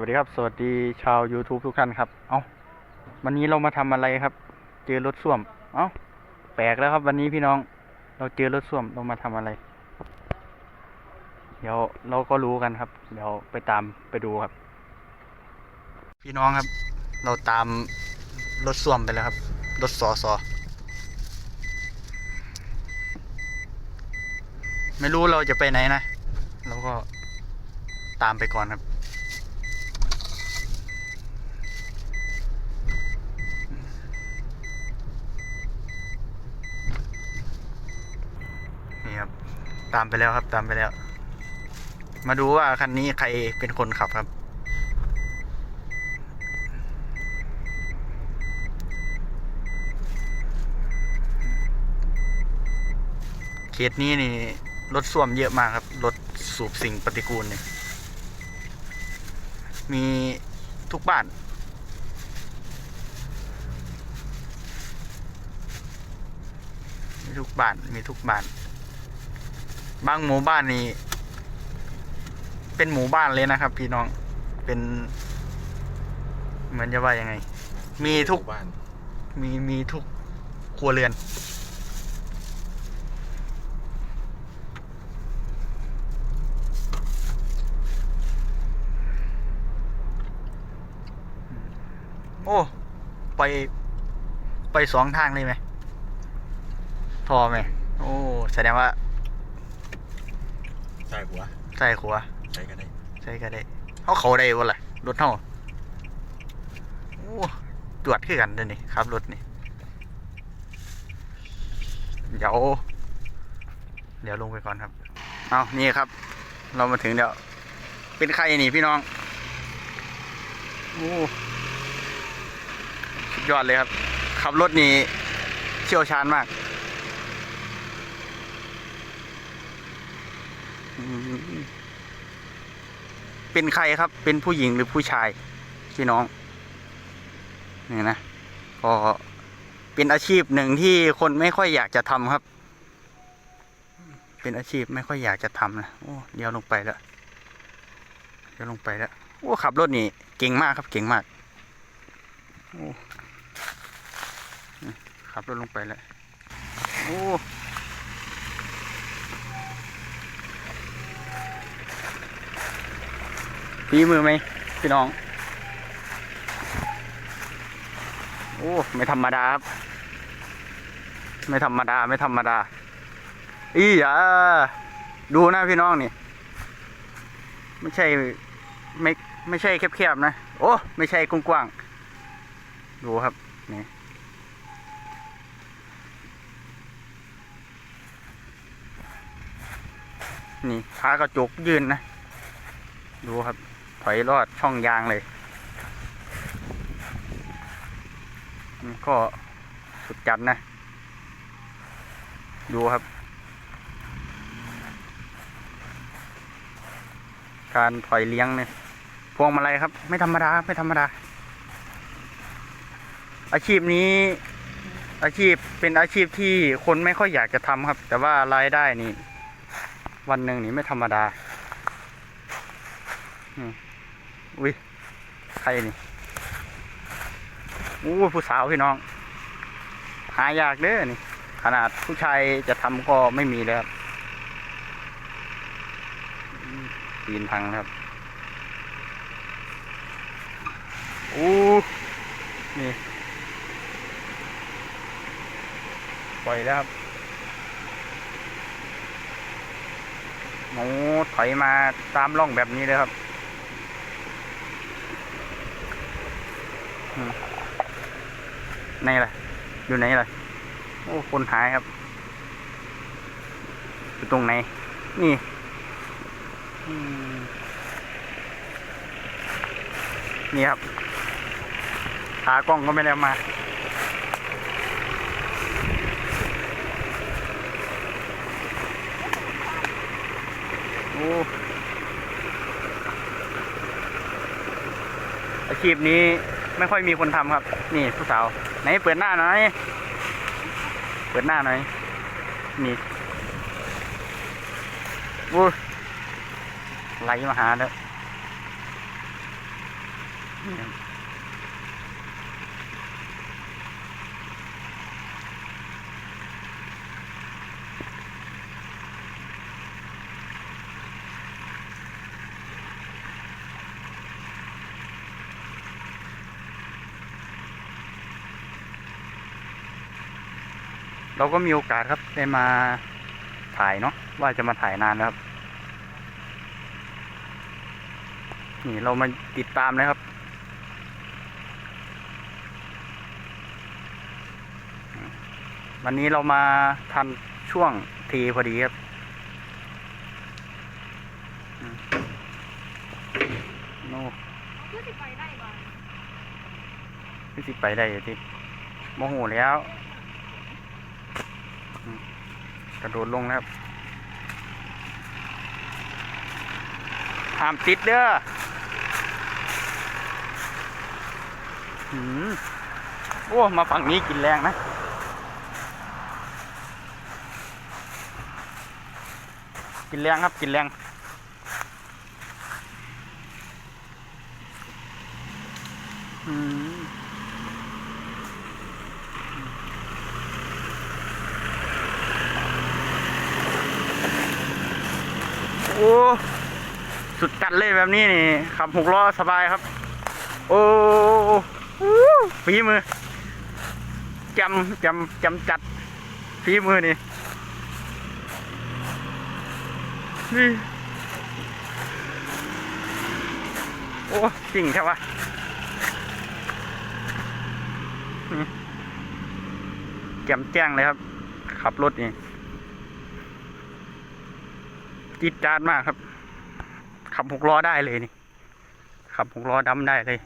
วัสดีครับ สวัสดีชาว YouTube ทุกท่านครับ เอาวันนี้เรามาทำอะไรครับ เจอรถส้วม เอาแปลกแล้วครับ วันนี้พี่น้อง เราเจอรถส้วม เรามาทำอะไร เดี๋ยวเราก็รู้กันครับ เดี๋ยวไปตามไปดูครับ พี่น้องครับ เราตามรถส้วมไปแล้วครับ รถสอสอไม่รู้เราจะไปไหนนะ เราก็ตามไปก่อนครับ นี่ครับ ตามไปแล้วครับ ตามไปแล้ว มาดูว่าคันนี้ใครเป็นคนขับครับเขตนี้นี่รถส้วมเยอะมากครับ รถสูบสิ่งปฏิกูลเนี่ย มีทุกบ้านมีทุกบ้านมีทุกบ้าน บางหมู่บ้านนี่เป็นหมู่บ้านเลยนะครับ พี่น้องเป็น เหมือนจะว่ายังไง มีทุกบ้านมีมีทุกครัวเรือน โอ้ ไป ไปสองทางเลยไหมทอไหม โอ้ แสดงว่า ใช่หัวใส่ขัวาใช้กันได้ใช่ก็ได้เขาเขาได้บ่ล่ะรถเท่าโอ้ตรวจคือกันเด้อนี่ครับรถนี่เดี๋ยวเดี๋ยวลงไปก่อนครับ เอานี่ครับ เรามาถึงเดี๋ยว เป็นใครนี่พี่น้อง โอ้สุดยอดเลยครับ ขับรถนี่เชี่ยวชาญมากอืม เป็นใครครับ เป็นผู้หญิงหรือผู้ชายพี่น้องนี่นะก็เป็นอาชีพหนึ่งที่คนไม่ค่อยอยากจะทำครับ เป็นอาชีพไม่ค่อยอยากจะทำนะโอ้เดี๋ยวลงไปแล้วเดี๋ยวลงไปแล้วโอ้ขับรถนี่เก่งมากครับ เก่งมากโอ้ขับรถลงไปแล้วโอ้ ฝีมือไหมพี่น้อง โอ้ไม่ธรรมดาครับ ไม่ธรรมดาไม่ธรรมดา อีอะดูนะพี่น้องนี่ ไม่ใช่ไม่ไม่ใช่แคบๆนะ โอ้ ไม่ใช่กว้างๆดูครับนี่นี่ขากระจกยืนนะ ดูครับ ถอยรอดช่องยางเลยนี่ก็สุดจัดนะ ดูครับ การถอยเลี้ยงเนี่ยพวงมาลัยครับ ไม่ธรรมดาไม่ธรรมดา อาชีพนี้อาชีพเป็นอาชีพที่คนไม่ค่อยอยากจะทำครับ แต่ว่ารายได้นี่ วันหนึ่งนี่ไม่ธรรมดา อืม อุ้ยใครนี่อู้ผู้สาวพี่น้อง หายากเด้อนี่ ขนาดผู้ชายจะทำก็ไม่มีเลยครับปีนพังนะครับอู้นี่ปล่อยแล้วครับโอ้ถอยมาตามร่องแบบนี้เลยครับ อืมไหละอยู่ไหนล่ะ โอ้ คนหายครับ อยู่ตรงไหน นี่นี่ครับขากล้องก็ไม่ได้มา โอ้อาชีพนี้ ไม่ค่อยมีคนทำครับ นี่ผู้สาว ไหนเปิดหน้าหน่อย เปิดหน้าหน่อย นี่วู้ไหลมาหาแล้ว เราก็มีโอกาสครับได้มาถ่ายเนาะว่าจะมาถ่ายนานแล้วครับ นี่เรามาติดตามนะครับวันนี้เรามาทันช่วงทีพอดีครับอืมโน่คือสิไปได้บ้างไม่สิไปได้อยู่ที่โมโหแล้วอืม กระโดดลงแล้วครับห้ามติดเด้อหืมโอ้ มาฝั่งนี้กินแรงนะกินแรงครับกินแรงอืม โอ้ สุดจัดเลยแบบนี้นี่ขับหกล้อสบายครับ โอ้ฝีมือจำจำจำจัดฝีมือนี่นี่โอ้จริงใช่ปะแจ่มแจ้งเลยครับ ขับรถนี่จิดจานมากครับ ขับหกล้อได้เลยนี่ ขับหกล้อดำได้เลย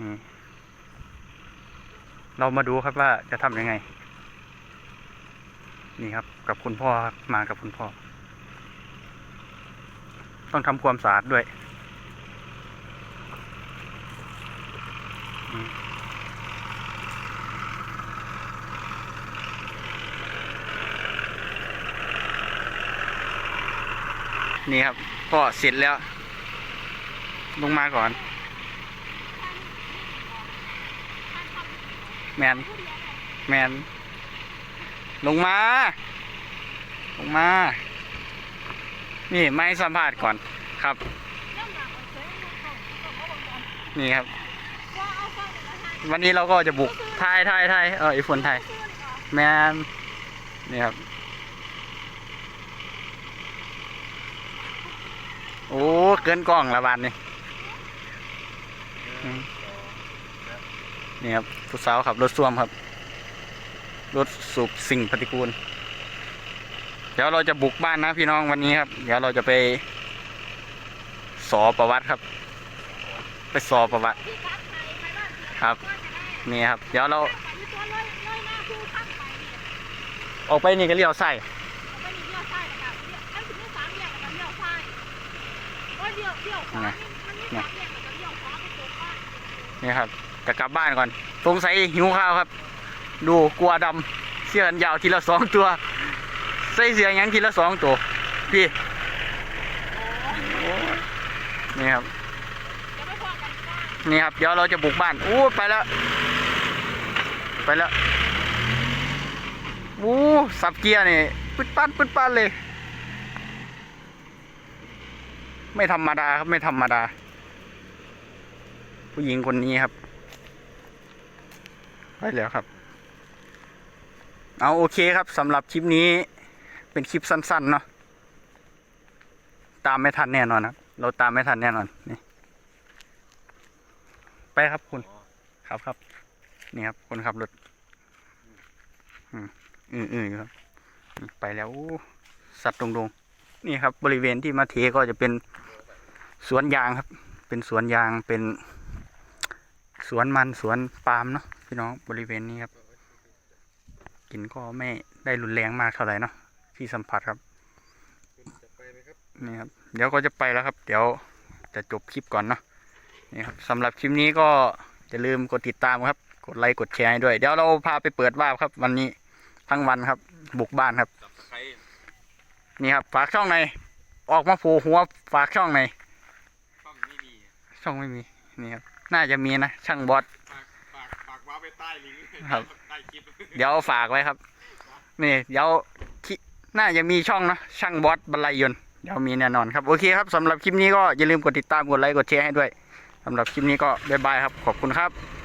นี่เรามาดูครับว่าจะทำยังไง นี่ครับ กับคุณพ่อมากับคุณพ่อ ต้องทำความสะอาดด้วย นี่ครับ ก็เสร็จแล้ว ลงมาก่อน แมน แมน ลงมา ลงมา นี่ไม่สัมภาษณ์ก่อนครับ นี่ครับ วันนี้เราก็จะบุกไทยไทยไทยเออไอฝนไทย แมน นี่ครับ โอ้ เกินกล้องละบานนี่อืมนี่ครับผู้สาวขับรถส้วมครับ รถสูบสิ่งปฏิกูล เดี๋ยวเราจะบุกบ้านนะพี่น้องวันนี้ครับ เดี๋ยวเราจะไป สอประวัติครับ ไปสอประวัติที่พักไทยไปบ้านที่ครับว่าจะได้นี่ครับ เดี๋ยวเราไปอยู่ตัวเลยเลยหน้าคือพักไปเนี่ยออกไปนี่ก็เลี้ยวใส่ ก็เนี่ยนี่นี่ครับจะกลับบ้านก่อนสงสัยหิวข้าวครับ ดูกลัวดำเสื้อกันยาวทีละสองตัว ใส่เสื้อยังทีละสองตัว พี่นี่ครับ นี่ครับเดี๋ยวเราจะบุกบ้านอู้ไปแล้ว ไปแล้วอู้สับเกียร์นี่ปึ๊ดปัดปึ๊ดปัดเลย ไม่ธรรมดาครับไม่ธรรมดา ผู้หญิงคนนี้ครับไปแล้วครับ เอาโอเคครับสำหรับคลิปนี้ เป็นคลิปสั้นๆเนาะตามไม่ทันแน่นอนครับ เราตามไม่ทันแน่นอนนี่ไปครับคุณ ครับครับ นี่ครับ คนขับรถอืมอืออืออครับ ไปแล้วสัตว์ดงๆนี่ครับ บริเวณที่มาเทก็จะเป็น สวนยางครับ เป็นสวนยางเป็นสวนมันสวนปาล์มเนาะพี่น้องบริเวณนี้ครับกลินก็ไม่ได้รุนแรงมากเท่าไหร่เนาะที่สัมผัสครับนี่ครับ เดี๋ยวก็จะไปแล้วครับ เดี๋ยวจะจบคลิปก่อนเนาะนี่ครับสำหรับคลิปนี้ก็อย่าลืมกดติดตามครับ กดไลค์กดแชร์ให้ด้วย เดี๋ยวเราพาไปเปิดวาร์ปครับ วันนี้ทั้งวันครับ บุกบ้านครับ นี่ครับ ฝากช่องในอยออกมาโผล่หัวฝากช่องหน่อยช่องไม่มี ช่องไม่มีนี่ครับน่าจะมีนะช่างบอสฝากฝากฝากว้าไปใต้ลิงก์ครับใต้คลิปเดี๋ยวฝากไว้ครับ นี่เดี๋ยวที่น่าจะมีช่องนะช่างบอสบรรลัยยนต์เดี๋ยวมีแน่นอนครับโอเคครับสำหรับคลิปนี้ก็อย่าลืมกดติดตามกดไลค์กดแชร์ให้ด้วยสำหรับคลิปนี้ก็บ๊ายบายครับขอบคุณครับ